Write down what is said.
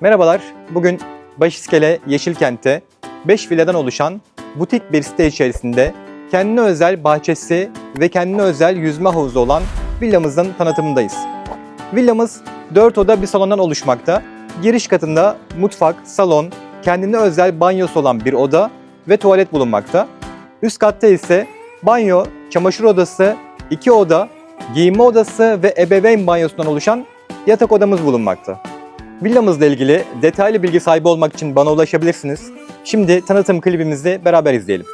Merhabalar, bugün Başiskele Yeşilkent'te 5 villadan oluşan butik bir site içerisinde kendine özel bahçesi ve kendine özel yüzme havuzu olan villamızın tanıtımındayız. Villamız 4 oda bir salondan oluşmakta. Giriş katında mutfak, salon, kendine özel banyosu olan bir oda ve tuvalet bulunmakta. Üst katta ise banyo, çamaşır odası, iki oda, giyinme odası ve ebeveyn banyosundan oluşan yatak odamız bulunmakta. Villamızla ilgili detaylı bilgi sahibi olmak için bana ulaşabilirsiniz. Şimdi tanıtım klibimizi beraber izleyelim.